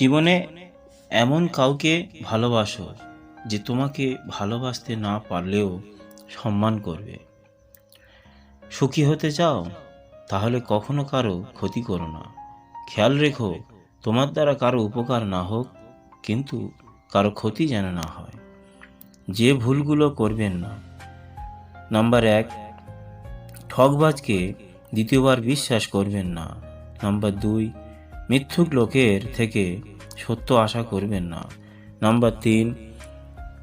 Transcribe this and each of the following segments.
জীবনে এমন কাউকে ভালোবাসো যে তোমাকে ভালোবাসতে না পারলেও সম্মান করবে। সুখী হতে চাও, তাহলে কখনো কারও ক্ষতি করো না। খেয়াল রেখো, তোমার দ্বারা কারও উপকার না হোক, কিন্তু কারও ক্ষতি যেন না হয়। যে ভুলগুলো করবেন না। নাম্বার এক ঠকবাজকে দ্বিতীয়বার বিশ্বাস করবেন না। নাম্বার দুই মিথ্যুক লোকের থেকে সত্য আশা করবেন না। নাম্বার তিন,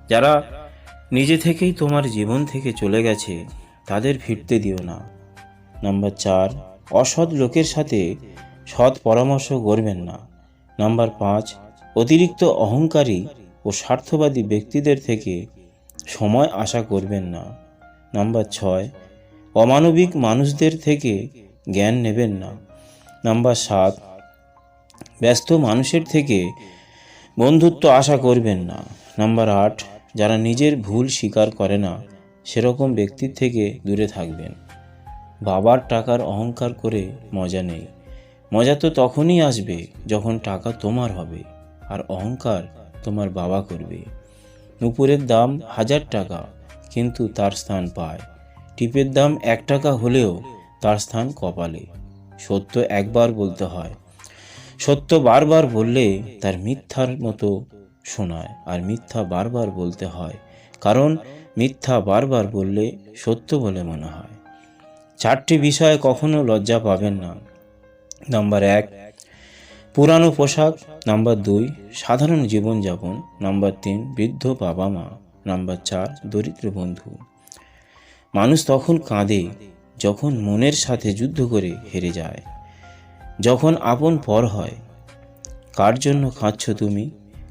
যারা নিজে থেকেই তোমার জীবন থেকে চলে গেছে, তাদের ফিরতে দিও না। নাম্বার চার, অসৎ লোকের সাথে সৎ পরামর্শ করবেন না। নাম্বার পাঁচ, অতিরিক্ত অহংকারী ও স্বার্থবাদী ব্যক্তিদের থেকে সময় আশা করবেন না। নাম্বার ছয়, অমানবিক মানুষদের থেকে জ্ঞান নেবেন না। নাম্বার সাত ব্যস্ত মানুষের থেকে বন্ধুত্ব আশা করবেন না। নাম্বার আট, যারা নিজের ভুল স্বীকার করে না, সেরকম ব্যক্তির থেকে দূরে থাকবেন। বাবার টাকার অহংকার করে মজা নেই। মজা তো তখনই আসবে যখন টাকা তোমার হবে আর অহংকার তোমার বাবা করবে। নুপুরের দাম হাজার টাকা, কিন্তু তার স্থান পায়। টিপের দাম এক টাকা হলেও তার স্থান কপালে। সত্য একবার বলতে হয় সত্য বারবার বললে তার মিথ্যার মতো শোনায়, আর মিথ্যা বারবার বলতে হয়, কারণ মিথ্যা বারবার বললে সত্য বলে মনে হয়। চারটি বিষয়ে কখনো লজ্জা পাবেন না। নাম্বার এক, পুরানো পোশাক। নাম্বার দুই, সাধারণ জীবনযাপন। নাম্বার তিন, বৃদ্ধ বাবা মা নাম্বার চার, দরিদ্র বন্ধু। মানুষ তখন কাঁদে, যখন মনের সাথে যুদ্ধ করে হেরে যায়। যখন আপন পর হয়। কার জন্য খাচ্ছ তুমি?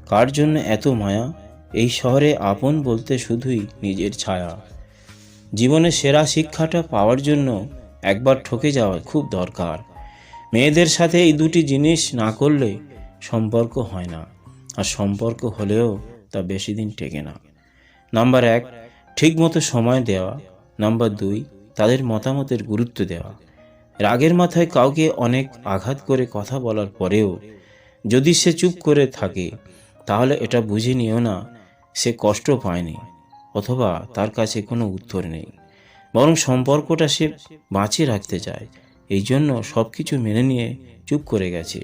কার জন্য এত মায়া? এই শহরে আপন বলতে শুধুই নিজের ছায়া। জীবনের সেরা শিক্ষাটা পাওয়ার জন্য একবার ঠকে যাওয়া খুব দরকার। মেয়েদের সাথে এই দুটি জিনিস না করলে সম্পর্ক হয় না। আর সম্পর্ক হলেও তা বেশি দিন টেকে না। নাম্বার এক, ঠিকমতো সময় দেওয়া। নাম্বার দুই, তাদের মতামতের গুরুত্ব দেওয়া। রাগের মাথায় কাউকে অনেক আঘাত করে কথা বলার পরেও যদি সে চুপ করে থাকে, তাহলে এটা বুঝে নিও না, সে কষ্ট পায়নি, অথবা তার কাছে কোনো উত্তর নেই। বরং সম্পর্কটা সে বাঁচিয়ে রাখতে চায়, এই জন্য সব কিছু মেনে নিয়ে চুপ করে গেছে।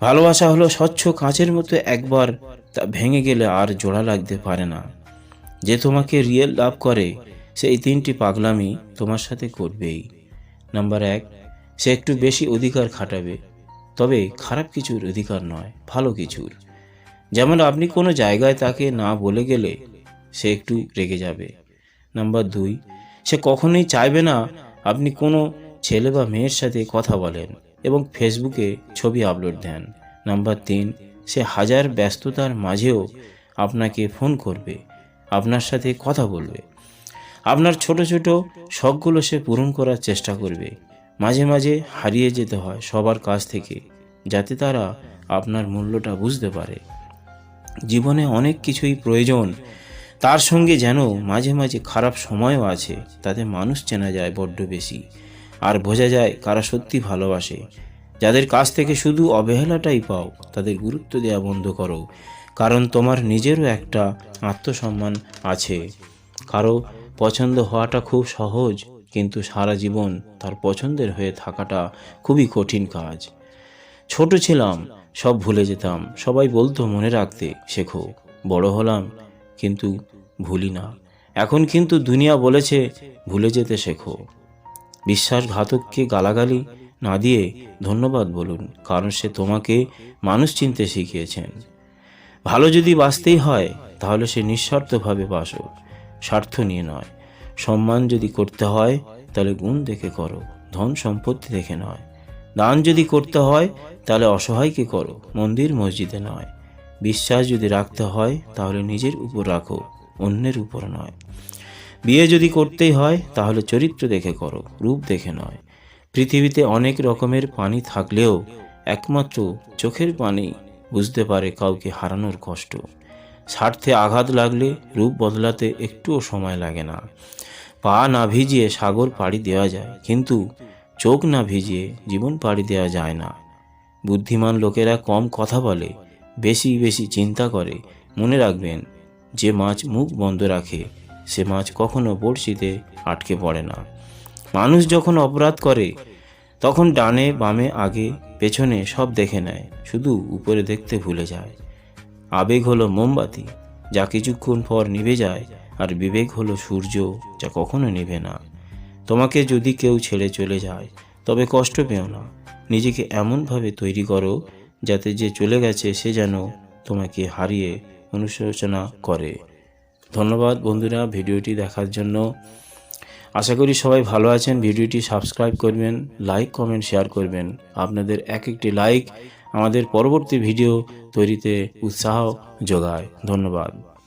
ভালোবাসা হলো স্বচ্ছ কাঁচের মতো একবার তা ভেঙে গেলে আর জোড়া লাগতে পারে না। যে তোমাকে রিয়েল লাভ করে সেই তিনটি পাগলামি তোমার সাথে করবেই। নাম্বার এক, সে একটু বেশি অধিকার খাটাবে। তবে খারাপ কিছুর অধিকার নয়, ভালো কিছুর। যেমন আপনি কোনো জায়গায় তাকে না বলে গেলে সে একটু রেগে যাবে। নাম্বার দুই, সে কখনোই চাইবে না আপনি কোনো ছেলে বা মেয়ের সাথে কথা বলেন এবং ফেসবুকে ছবি আপলোড দেন। নাম্বার তিন, সে হাজার ব্যস্ততার মাঝেও আপনাকে ফোন করবে, আপনার সাথে কথা বলবে। আপনার ছোট ছোট শখগুলো সে পূরণ করার চেষ্টা করবে। মাঝে মাঝে হারিয়ে যেতে হয় সবার কাছ থেকে, যাতে তারা আপনার মূল্যটা বুঝতে পারে। জীবনে অনেক কিছুই প্রয়োজন, তার সঙ্গে যেন মাঝে মাঝে খারাপ সময়ও আছে, তাতে মানুষ চেনা যায় বড্ড বেশি। আর বোঝা যায় কারা সত্যি ভালোবাসে। যাদের কাছ থেকে শুধু অবহেলাটাই পাও, তাদের গুরুত্ব দেওয়া বন্ধ করো। কারণ তোমার নিজেরও একটা আত্মসম্মান আছে। কারও পছন্দ হওয়াটা খুব সহজ, কিন্তু সারা জীবন তার পছন্দের হয়ে থাকাটা খুবই কঠিন কাজ। ছোট ছিলাম, সব ভুলে যেতাম, সবাই বলতো মনে রাখতে, শেখো, বড় হলাম, কিন্তু ভুলি না। এখন কিন্তু দুনিয়া বলেছে, ভুলে যেতে শেখো। বিশ্বাসঘাতককে গালাগালি না দিয়ে ধন্যবাদ বলুন, কারণ সে তোমাকে মানুষ চিনতে শিখিয়েছেন। ভালো যদি বাঁচতেই হয়, তাহলে সে নিঃস্বার্থভাবে বাসো স্বার্থ নিয়ে নয়। সম্মান যদি করতে হয়, তাহলে গুণ দেখে করো। ধন সম্পত্তি দেখে নয়। দান যদি করতে হয়, তাহলে অসহায়কে করো। মন্দির মসজিদে নয়। বিশ্বাস যদি রাখতে হয়, তাহলে নিজের উপর রাখো, অন্যের উপর নয়। বিয়ে যদি করতেই হয়, তাহলে চরিত্র দেখে করো, রূপ দেখে নয়। পৃথিবীতে অনেক রকমের পানি থাকলেও, একমাত্র চোখের পানি বুঝতে পারে কাউকে হারানোর কষ্ট। স্বার্থে আঘাত লাগলে রূপ বদলাতে একটুও সময় লাগে না। পা না ভিজিয়ে সাগর পাড়ি দেওয়া যায়, কিন্তু চোখ না ভিজিয়ে জীবন পাড়ি দেওয়া যায় না। বুদ্ধিমান লোকেরা কম কথা বলে, বেশি বেশি চিন্তা করে। মনে রাখবেন, যে মাছ মুখ বন্ধ রাখে, সে মাছ কখনো বড়শিতে আটকে পড়ে না। মানুষ যখন অপরাধ করে, তখন ডানে বামে আগে পেছনে সব দেখে নেয়, শুধু উপরে দেখতে ভুলে যায়। আবেগ হলো মোমবাতি, যা কিছুক্ষণ পর নিভে যায়, আর বিবেক হলো সূর্য, যা কখনো নিভে না। তোমাকে যদি কেউ ছেড়ে চলে যায়, তবে কষ্ট পেও না। নিজেকে এমনভাবে তৈরি করো, যাতে যে চলে গেছে, সে যেন তোমাকে হারিয়ে অনুশোচনা করে। ধন্যবাদ বন্ধুরা ভিডিওটি দেখার জন্য। আশা করি সবাই ভালো আছেন। ভিডিওটি সাবস্ক্রাইব করবেন, লাইক, কমেন্ট, শেয়ার করবেন। আপনাদের এক একটি লাইক আমাদের পরবর্তী ভিডিও তৈরিতে উৎসাহ যোগায়। ধন্যবাদ।